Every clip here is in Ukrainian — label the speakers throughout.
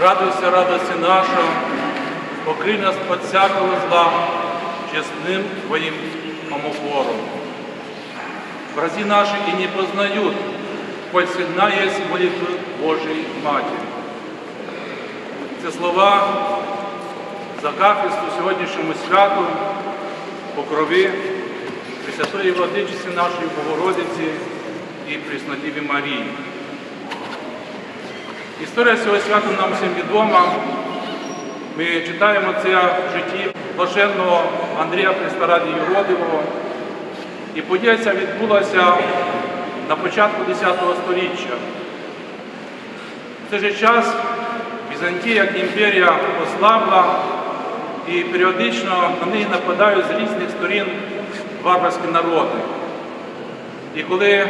Speaker 1: Радуйся, радості наша, покрий нас від всякого зла, чесним Твоїм омофором. Врази наши и не познают, коль сильна есть молитва Божией Матери. Це слова за кафесту сьогоднішньому святу, покрови Пресвятої Владичиці нашої Богородиці і Преснодіві Марії. Історія цього свята нам всім відома. Ми читаємо це в житті блаженного Андрія Христа Юродивого. І подія ця відбулася на початку X століття. В цей же час Візантія як імперія ослабла і періодично на неї нападають з різних сторін варварські народи. І коли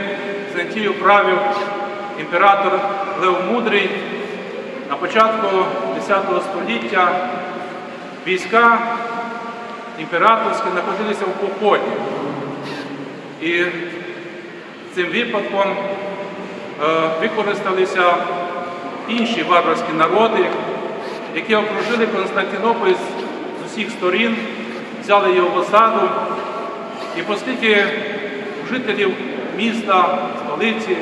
Speaker 1: Візантію правив імператор Лев Мудрий, на початку X століття війська імператорські знаходилися в поході. І цим випадком е, використалися інші варварські народи, які окружили Константинополь з- усіх сторін, взяли його в осаду. І оскільки жителів міста, столиці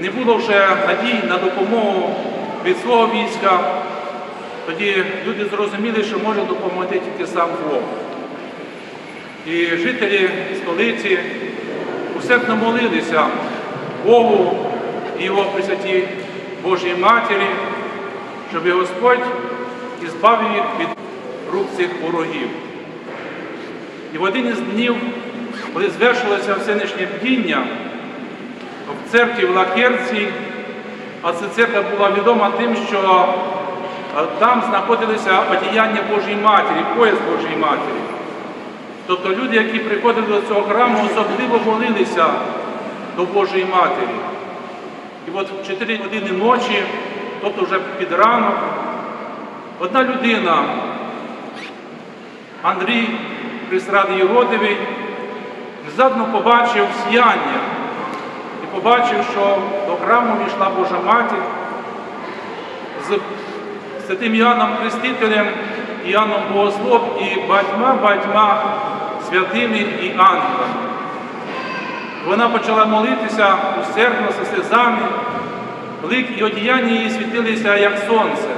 Speaker 1: не було вже надій на допомогу від свого війська, тоді люди зрозуміли, що може допомогти тільки сам Бог. І жителі столиці усердно молилися Богу і Його Пресвятій Божій Матері, щоб Господь ізбавив їх від рук цих ворогів. І в один із днів, коли звершилося всенишнє бдіння церкві в Лакерці, а ця церква була відома тим, що е, там знаходилися одіяння Божої Матері, пояс Божої Матері. Тобто люди, які приходили до цього храму, особливо молилися до Божої Матері. І от в 4 години ночі, тобто вже під ранок, одна людина, Андрій Присрадий Родивий, внезапно побачив сіяння і побачив, що до храму війшла Божа Матір з святим Іоанном Хрестителем, Іоанном Богослов і багатьма-багатьма святими і ангелами. Вона почала молитися усердно, зі сльозами, лик і одіяння її світилися, як сонце.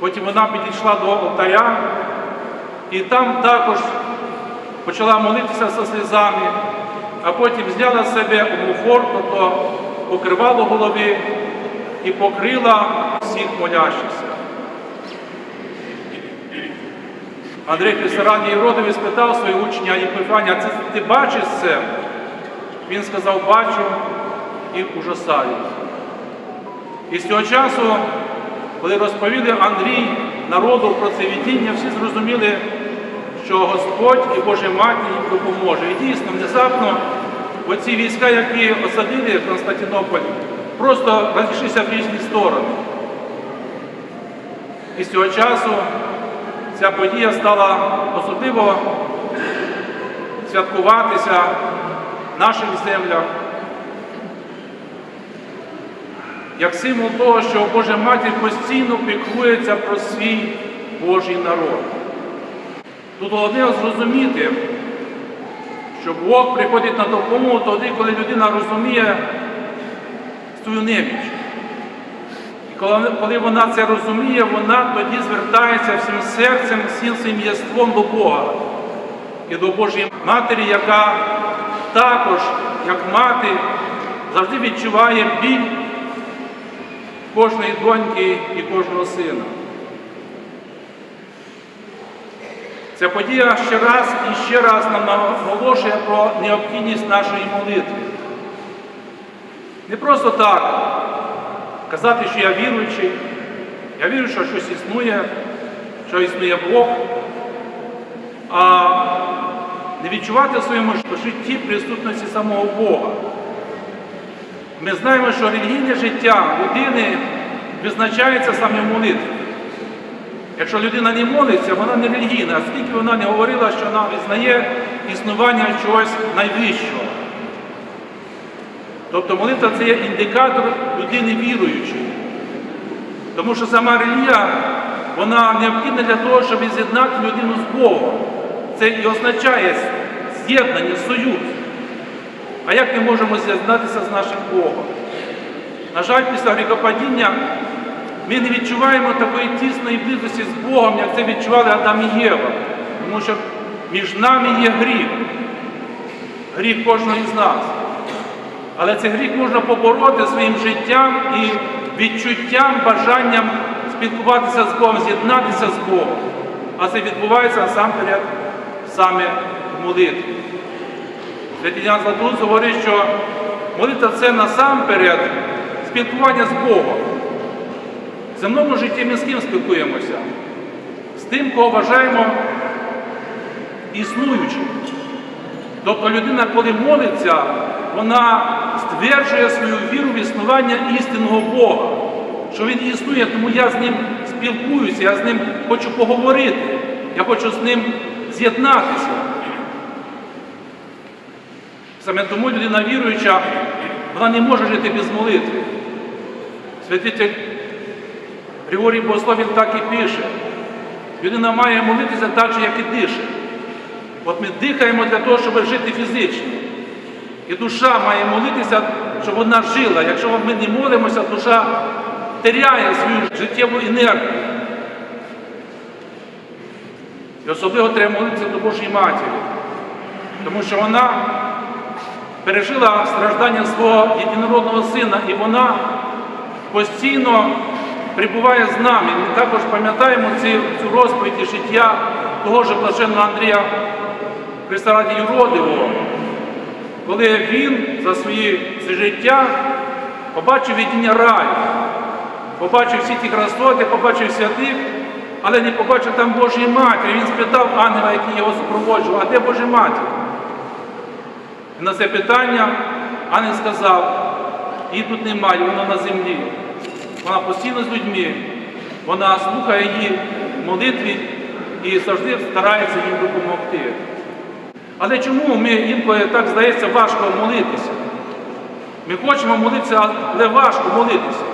Speaker 1: Потім вона підійшла до алтаря і там також почала молитися зі сльозами, а потім зняла з себе омофор, тобто покривало голови і покрила всіх молящихся. Андрій Христораді Родові спитав свого учня Єпифанія, це ти бачиш це? Він сказав, бачу і ужасаюсь. І з цього часу, коли розповіли Андрій народу про це видіння, всі зрозуміли, що Господь і Божа Матір їм допоможе. І дійсно, внезапно, оці війська, які осадили Константинополь, просто розійшлися в різні сторони. І з цього часу ця подія стала особливо святкуватися в наших землях як символ того, що Божа Матір постійно піклується про свій Божий народ. Тут головне зрозуміти, що Бог приходить на допомогу тоді, коли людина розуміє свою неміч. І коли вона це розуміє, вона тоді звертається всім серцем, всім своїм єством до Бога і до Божої Матері, яка також, як мати, завжди відчуває біль кожної доньки і кожного сина. Ця подія ще раз і ще раз нам наголошує про необхідність нашої молитви. Не просто так казати, що я віруючий, я вірю, що щось існує, що існує Бог, а не відчувати в своєму житті присутності самого Бога. Ми знаємо, що релігійне життя людини визначається саме в молитві. Якщо людина не молиться, вона не релігійна, оскільки вона не говорила, що вона визнає існування чогось найвищого. Тобто молитва це є індикатор людини віруючої. Тому що сама релігія, вона необхідна для того, щоб з'єднати людину з Богом. Це і означає з'єднання, союз. А як ми можемо з'єднатися з нашим Богом? На жаль, після гріхопадіння ми не відчуваємо такої тісної близості з Богом, як це відчували Адам і Єва. Тому що між нами є гріх. Гріх кожного із нас. Але цей гріх можна побороти своїм життям і відчуттям, бажанням спілкуватися з Богом, з'єднатися з Богом. А це відбувається насамперед саме в молитві. Святий Ян Златоуст говорить, що молитва це насамперед спілкування з Богом. В земному житті ми з ким спілкуємося? З тим, кого вважаємо існуючим. Тобто людина, коли молиться, вона стверджує свою віру в існування істинного Бога, що Він існує, тому я з ним спілкуюся, я з ним хочу поговорити, я хочу з ним з'єднатися. Саме тому людина віруюча, вона не може жити без молитви. Святитель Григорій Богослов він так і пише. Людина має молитися так же, як і дише. От ми дихаємо для того, щоб жити фізично. І душа має молитися, щоб вона жила. Якщо ми не молимося, душа теряє свою життєву енергію. І особливо треба молитися до Божої Матері, тому що вона пережила страждання свого єдинородного сина, і вона постійно прибуває з нами. Ми також пам'ятаємо цю, розповідь і життя того ж блаженного Андрія Христа Юродивого, коли він за своє життя побачив видіння раю, побачив всі ті красоти, побачив святих, але не побачив там Божої Матері. Він спитав ангела, який його супроводжував, а де Божа Матір? І на це питання ангел сказав, її тут немає, вона на землі. Вона постійно з людьми, вона слухає її молитві і завжди старається їм допомогти. Але чому ми інколи так здається важко молитися? Ми хочемо молитися, але важко молитися.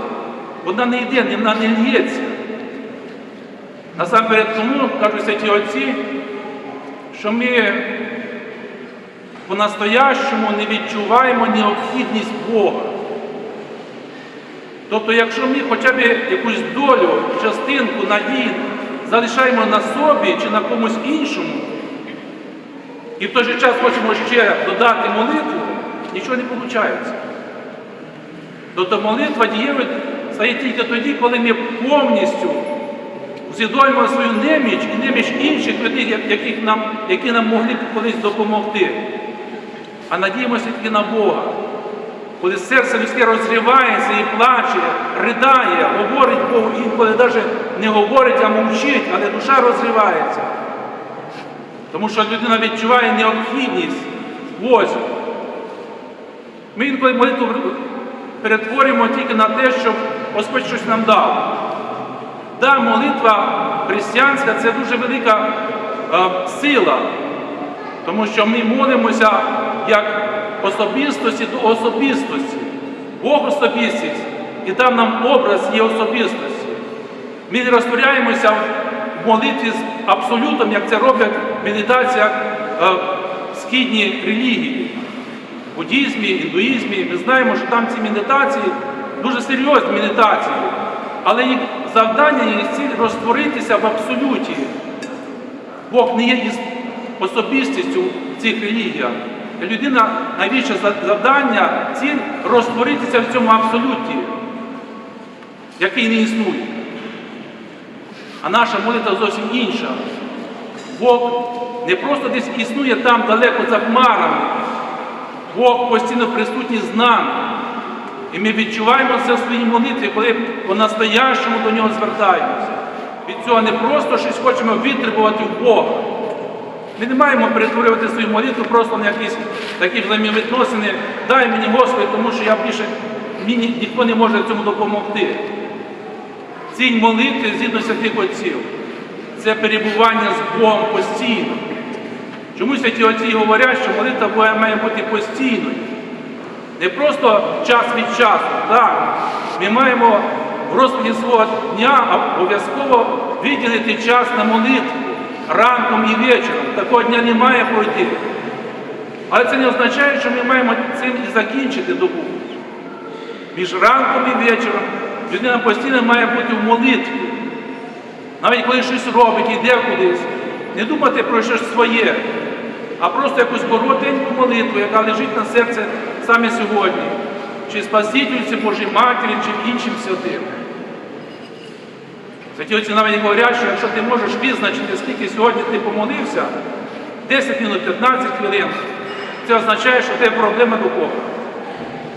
Speaker 1: Вона не йде, вона не лється. Насамперед тому, кажуть святі отці, що ми по-настоящому не відчуваємо необхідність Бога. Тобто, якщо ми хоча б якусь долю, частинку надії залишаємо на собі чи на комусь іншому, і в той же час хочемо ще додати молитву, нічого не виходить. Тобто молитва дієвою стає тільки тоді, коли ми повністю усвідомлюємо свою неміч і неміч інших людей, яких нам, які нам могли б колись допомогти. А надіємося тільки на Бога. Коли серце людське розривається і плаче, ридає, говорить Богу, інколи навіть не говорить, а мовчить, але душа розривається. Тому що людина відчуває необхідність Божу. Ми інколи молитву перетворюємо тільки на те, щоб Господь щось нам дав. Да, молитва християнська це дуже велика е, сила, тому що ми молимося як особистості до особистості. Бог особистість і дав нам образ є особистості. Ми не розтворяємося в молитві з абсолютом, як це роблять в медитаціях е, східні релігії. В буддізмі, індуїзмі. Ми знаємо, що там ці медитації дуже серйозні медитації. Але їх завдання, їх ціль розтворитися в абсолюті. Бог не є особистістю в цих релігіях. Людина найбільше завдання, ціль розтворитися в цьому абсолюті, який не існує. А наша молитва зовсім інша. Бог не просто десь існує там далеко за хмарами. Бог постійно присутній з нами. І ми відчуваємо це в своїй молитві, коли по-настоящому до нього звертаємося. Від цього не просто щось хочемо витребувати в Бога. Ми не маємо перетворювати свою молитву просто на якісь такі взаємовідносини. Дай мені Господи, тому що я більше мені ніхто не може цьому допомогти. Ціль молитви згідно святих отців це перебування з Богом постійно. Чому святі отці говорять, що молитва Бога має бути постійною? Не просто час від часу. Так, ми маємо в розпаді свого дня обов'язково виділити час на молитву ранком і вечором. Такого дня не має пройти. Але це не означає, що ми маємо цим і закінчити добу. Між ранком і вечором людина постійно має бути в молитві. Навіть коли щось робить, йде кудись, не думати про щось своє, а просто якусь коротеньку молитву, яка лежить на серці саме сьогодні, чи Спасительці Божій Матері, чи іншим святим. Святі отці навіть говорять, що якщо ти можеш визначити, скільки сьогодні ти помолився, 10 минут, 15 хвилин, це означає, що в тебе проблема духовна.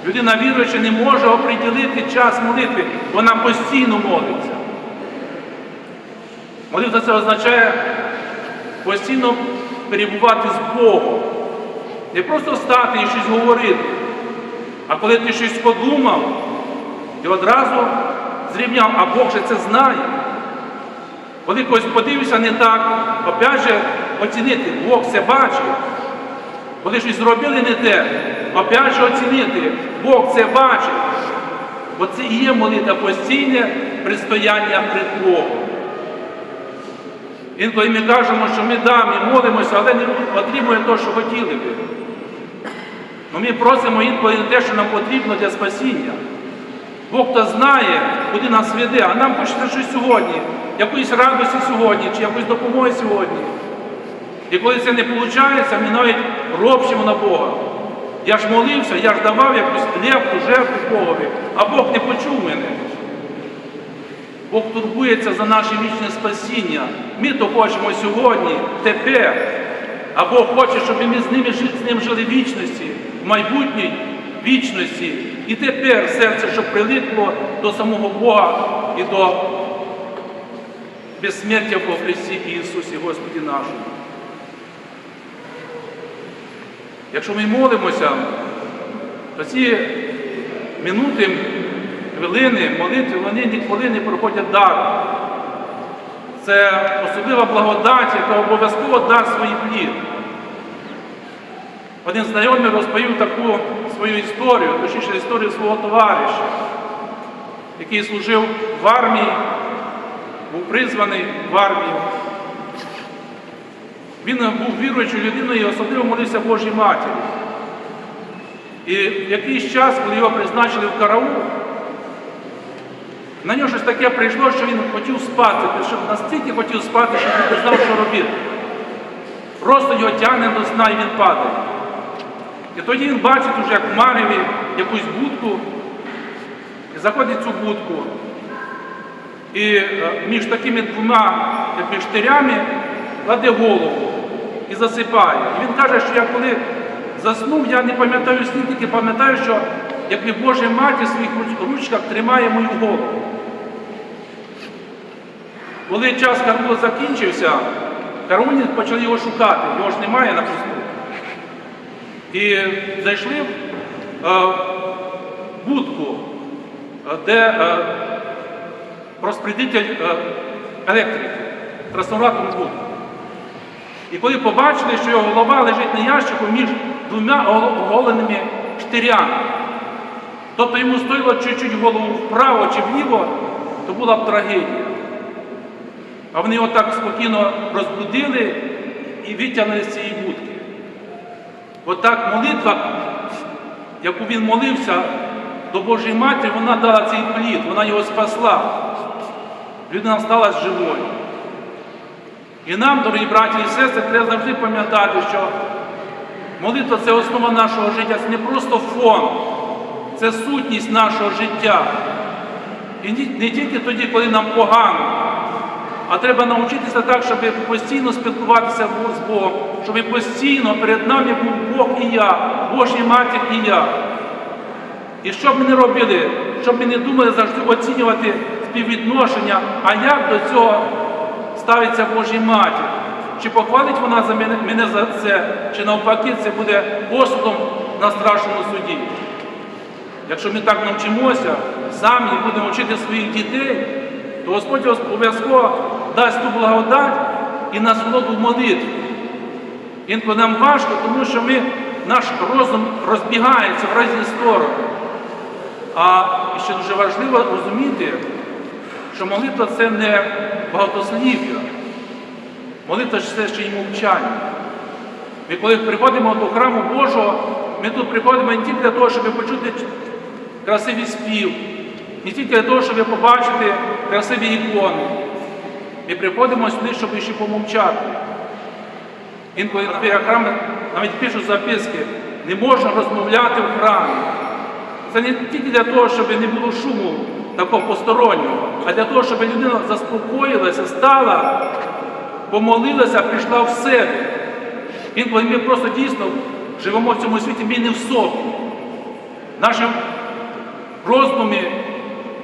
Speaker 1: Людина віруюча не може оприділити час молитви, вона постійно молиться. Молитва це означає постійно перебувати з Богом. Не просто стати і щось говорити, а коли ти щось подумав, ти одразу зрівняв, а Бог же це знає. Коли когось подивився не так, опять же оцінити, Бог це бачить. Коли щось зробили не те, опять же оцінити, Бог це бачить. Бо це і є молитва постійне пристояння перед Богом. Інколи ми кажемо, що ми да, ми молимося, але не отримуємо те, що хотіли би. Ну ми просимо інколи не те, що нам потрібно для спасіння. Бог то знає, куди нас веде, а нам хочеться щось сьогодні, якоїсь радості сьогодні, чи якоїсь допомоги сьогодні. І коли це не виходить, ми навіть ропщимо на Бога. Я ж молився, я ж давав якусь лепту, жертву Богові, а Бог не почув мене. Бог турбується за наше вічне спасіння. Ми то хочемо сьогодні, тепер. А Бог хоче, щоб ми з, ними, жи- з ним жили в вічності, в майбутній вічності. І тепер серце, щоб прилипло до самого Бога і до безсмертя по Христі Ісусі Господі нашому. Якщо ми молимося, то ці минути, хвилини, молитви, вони ніколи не проходять даром. Це особлива благодать, яка обов'язково дасть свій плід. Один знайомий розповів таку свою історію, точніше історію свого товариша, який служив в армії, був призваний в армію. Він був віруючою людиною і особливо молився Божій Матері. І в якийсь час, коли його призначили в караул, на нього щось таке прийшло, що він хотів спати, що настільки хотів спати, що він не знав, що робити. Просто його тягне до сна і він падає. І тоді він бачить уже, як в Мареві якусь будку, і заходить в цю будку. І е, між такими двома штирями кладе голову і засипає. І він каже, що я коли заснув, я не пам'ятаю сні, тільки пам'ятаю, що якби Божа мати в своїх ручках тримає мою голову. Коли час караула закінчився, караульні почали його шукати, його ж немає на посту. І зайшли в е, будку, е, де е, розпредитель електрики, трансформаторну будку. І коли побачили, що його голова лежить на ящику між двома оголеними штирями, тобто йому стоїло чуть-чуть голову вправо чи вліво, то була б трагедія. А вони його так спокійно розбудили і витягнули з цієї будки. Отак молитва, яку він молився до Божої Матері, вона дала цей плід, вона його спасла. Людина стала живою. І нам, дорогі браті і сестри, треба завжди пам'ятати, що молитва це основа нашого життя, це не просто фон, це сутність нашого життя. І не тільки тоді, коли нам погано, а треба навчитися так, щоб постійно спілкуватися з Богом, щоб постійно перед нами був Бог і я, Божий матір і я. І що б ми не робили, щоб ми не думали завжди оцінювати співвідношення, а як до цього ставиться Божій матір. Чи похвалить вона за мене, мене за це, чи навпаки це буде осудом на страшному суді. Якщо ми так навчимося самі будемо вчити своїх дітей, то Господь обов'язково дасть ту благодать і насолоду в молитві. Інколи нам важко, тому що ми, наш розум розбігається в різні сторони. А ще дуже важливо розуміти, що молитва це не багатослів'я. Молитва це ще й мовчання. Ми коли приходимо до храму Божого, ми тут приходимо не тільки для того, щоб почути красивий спів, не тільки для того, щоб побачити красиві ікони. Ми приходимо сюди, щоб ще помовчати. Інколи на дверях храму навіть пишуть записки, не можна розмовляти в храмі. Це не тільки для того, щоб не було шуму такого постороннього, а для того, щоб людина заспокоїлася, стала, помолилася, прийшла в себе. Інколи ми просто дійсно живемо в цьому світі, ми не в собі. Наші роздуми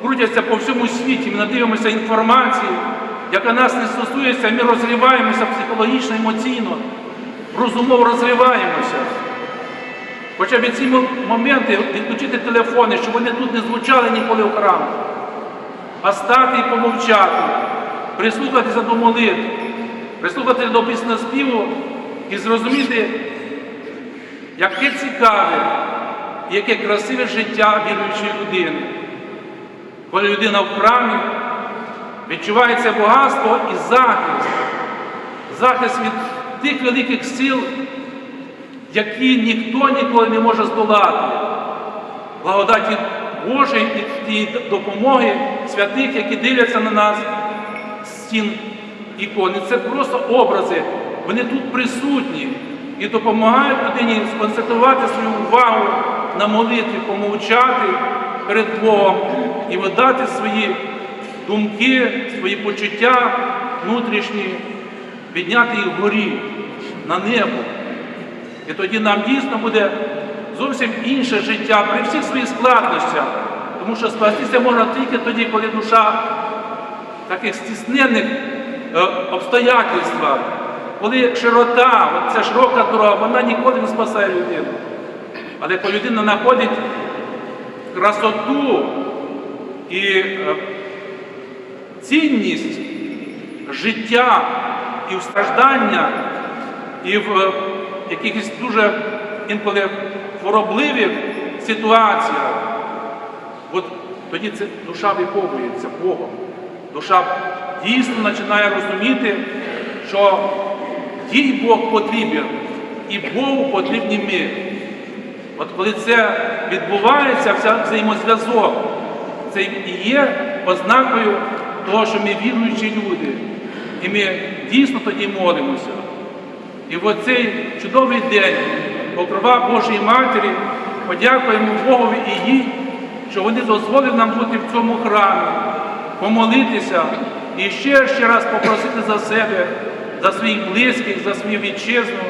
Speaker 1: крутяться по всьому світі, ми надивимося інформації, яка нас не стосується, ми розриваємося психологічно, емоційно, розумово розриваємося. Хоча б ці моменти відключити телефони, щоб вони тут не звучали ніколи в храмі, а стати і помовчати, прислухатися до молитв, прислухатися до піснеспіву і зрозуміти, яке цікаве яке красиве життя віруючої людини. Коли людина в храмі відчувається багатство і захист, захист від тих великих сил, які ніхто ніколи не може здолати. Благодаті Божої і допомоги святих, які дивляться на нас стін ікони. Це просто образи, вони тут присутні і допомагають людині сконцентрувати свою увагу на молитві, помовчати перед Богом і видати свої думки, свої почуття внутрішні, підняти їх вгорі, на небо. І тоді нам дійсно буде зовсім інше життя при всіх своїх складнощах. Тому що спастися можна тільки тоді, коли душа в таких стіснених е, обстоятельствах, коли широта, ця широка дорога, вона ніколи не спасає людину. Але коли людина знаходить красоту і е, цінність життя і в стражданнях, і в е, якихось дуже інколи хворобливих ситуаціях, от тоді це душа виховується Богом. Душа дійсно починає розуміти, що їй Бог потрібен, і Богу потрібні ми. От коли це відбувається, вся взаємозв'язок, це і є ознакою того, що ми віруючі люди. І ми дійсно тоді молимося. І в оцей чудовий день покрова Божої Матері подякуємо Богові і їй, що вони дозволили нам бути в цьому храмі, помолитися і ще ще раз попросити за себе, за своїх близьких, за свою вітчизну,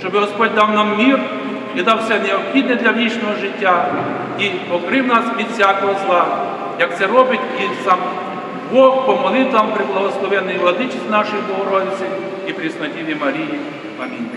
Speaker 1: щоб Господь дав нам мір і дав все необхідне для вічного життя і покрив нас від всякого зла, як це робить і сам Бог по молитвам при благословенній владичці нашої Богородиці і Преснодіві Марії. Амінь.